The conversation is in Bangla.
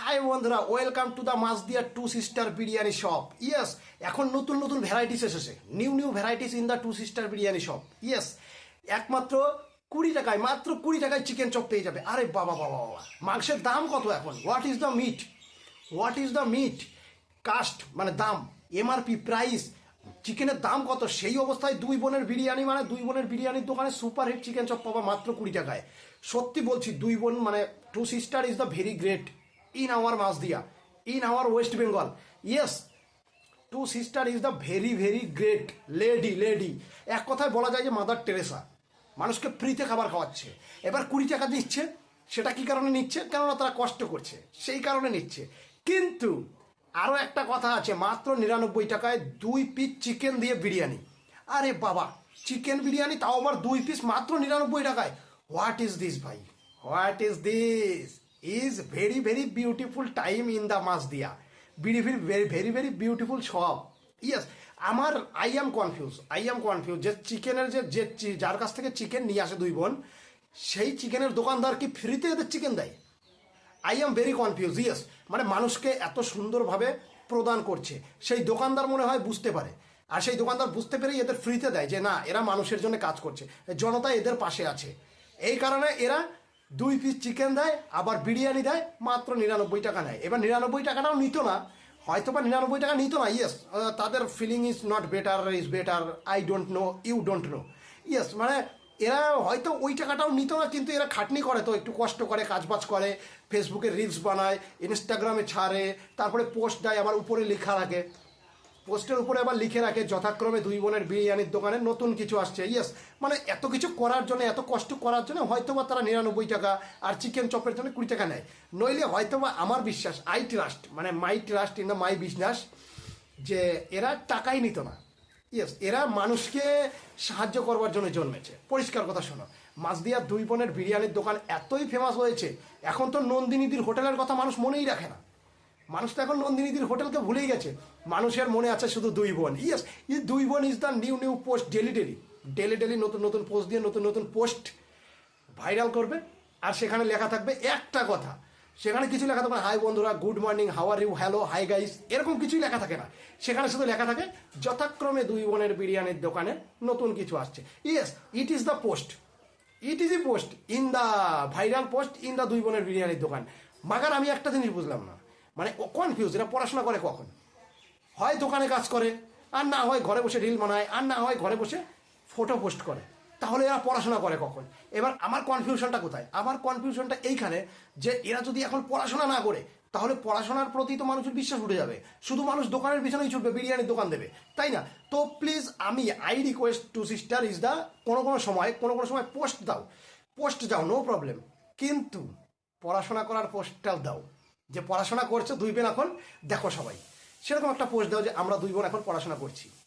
হাই বন্ধুরা welcome to the Masdia two sister biryani shop yes এখন নতুন নতুন ভ্যারাইটিস এসেছে। New new varieties in the two sister biryani shop yes একমাত্র কুড়ি টাকায়, মাত্র কুড়ি টাকায় চিকেন চপ পেয়ে যাবে। আরে বাবা বাবা বাবা মাংসের দাম কত এখন? What is the meat what is the meat cost মানে দাম এমআরপি প্রাইস চিকেনের দাম কত? সেই অবস্থায় দুই বোনের বিরিয়ানি মানে দুই বোনের বিরিয়ানির দোকানে সুপার হিট চিকেন চপ পাবা মাত্র কুড়ি টাকায়। সত্যি বলছি, দুই বোন মানে two sister is the very great in our Masdia in our west Bengal yes two sister is the very very great lady lady এক কথায় বলা যায় যে মাদার টেরেসা মানুষকে ফ্রিতে খাবার খাওয়াচ্ছে। এবার কুড়ি টাকা নিচ্ছে সেটা কি কারণে নিচ্ছে? কেননা তারা কষ্ট করছে, সেই কারণে নিচ্ছে। কিন্তু আরও একটা কথা আছে, মাত্র নিরানব্বই টাকায় দুই পিস চিকেন দিয়ে বিরিয়ানি। আরে বাবা চিকেন বিরিয়ানি তাও আবার দুই পিস মাত্র নিরানব্বই টাকায়। হোয়াট ইজ দিস ভাই? What is this is very very beautiful time in the Masdia very very very very beautiful shop yes আমার I am confuse I am confuse যে চিকেনের যে যে যার কাছ থেকে চিকেন নিয়ে আসে দুই বোন, সেই চিকেনের দোকানদার কি ফ্রিতে এদের চিকেন দেয়? I am very confuse yes মানে মানুষকে এত সুন্দরভাবে প্রদান করছে। সেই দোকানদার মনে হয় বুঝতে পারে। আর সেই দোকানদার বুঝতে পেরেই এদের ফ্রিতে দেয় যে, না, এরা মানুষের জন্য কাজ করছে। জনতা এদের পাশে আছে। এই কারণে এরা দুই পিস চিকেন দেয়, আবার বিরিয়ানি দেয়, মাত্র নিরানব্বই টাকা নেয়। এবার নিরানব্বই টাকাটাও নিত না হয়তো বা নিরানব্বই টাকা নিত না ইয়েস তাদের feeling is not better is better I don't know you don't know yes মানে এরা হয়তো ওই টাকাটাও নিত না, কিন্তু এরা খাটনি করে তো, একটু কষ্ট করে, কাজবাজ করে ফেসবুকে রিলস বানায় ইনস্টাগ্রামে ছাড়ে, তারপরে পোস্ট দেয়, আবার উপরে লেখা রাখে পোস্টের উপরে আবার লিখে রাখে, যথাক্রমে দুই বোনের বিরিয়ানির দোকানে নতুন কিছু আসছে। ইয়েস মানে এত কিছু করার জন্য, এত কষ্ট করার জন্য হয়তো বা তারা নিরানব্বই টাকা আর চিকেন চপের জন্য কুড়ি টাকা নেয়। নইলে হয়তো বা আমার বিশ্বাস আই ট্রাস্ট মানে my trust in the my business যে এরা টাকাই নিত না। ইয়েস এরা মানুষকে সাহায্য করবার জন্য জন্মেছে। পরিষ্কার কথা শোনো মাছদিয়ার দুই বোনের বিরিয়ানির দোকান এতই ফেমাস হয়েছে, এখন তো নন্দিনীদির হোটেলের কথা মানুষ মনেই রাখে না। মানুষ তো এখন নন্দিনীদির হোটেলকে ভুলেই গেছে। মানুষের মনে আছে শুধু দুই বোন। ইয়েস ই দুই বোন is the new new post daily daily daily daily নতুন নতুন পোস্ট দিয়ে নতুন নতুন পোস্ট ভাইরাল করবে। আর সেখানে লেখা থাকবে একটা কথা। সেখানে কিছু লেখা থাকবে হাই বন্ধুরা good morning how are you hello hi guys এরকম কিছুই লেখা থাকে না। সেখানে শুধু লেখা থাকে, যথাক্রমে দুই বোনের বিরিয়ানির দোকানে নতুন কিছু আসছে। Yes it is the post it is a post in the viral post in the দুই বোনের বিরিয়ানির দোকান। মাগার, আমি একটা জিনিস বুঝলাম না। মানে কনফিউজ এরা পড়াশোনা করে কখন? হয় দোকানে কাজ করে, আর না হয় ঘরে বসে রিল বানায়, আর না হয় ঘরে বসে ফটো পোস্ট করে। তাহলে এরা পড়াশোনা করে কখন? এবার আমার কনফিউশনটা কোথায়? আমার কনফিউশনটা এইখানে যে এরা যদি এখন পড়াশোনা না করে, তাহলে পড়াশোনার প্রতি তো মানুষের বিশ্বাস উঠে যাবে। শুধু মানুষ দোকানের পিছনেই ছুটবে, বিরিয়ানির দোকান দেবে। তাই না? তো প্লিজ আমি I request two sister is the কোনো কোনো সময়, কোনো কোনো সময় পোস্ট দাও। পোস্ট দাও নো প্রবলেম কিন্তু পড়াশোনা করার পোস্টটাও দাও। যে পড়াশোনা করছ দুই বোন এখন, দেখো সবাই। সেরকম একটা পোস্ট দেওয়া যে আমরা দুই বোন এখন পড়াশোনা করছি।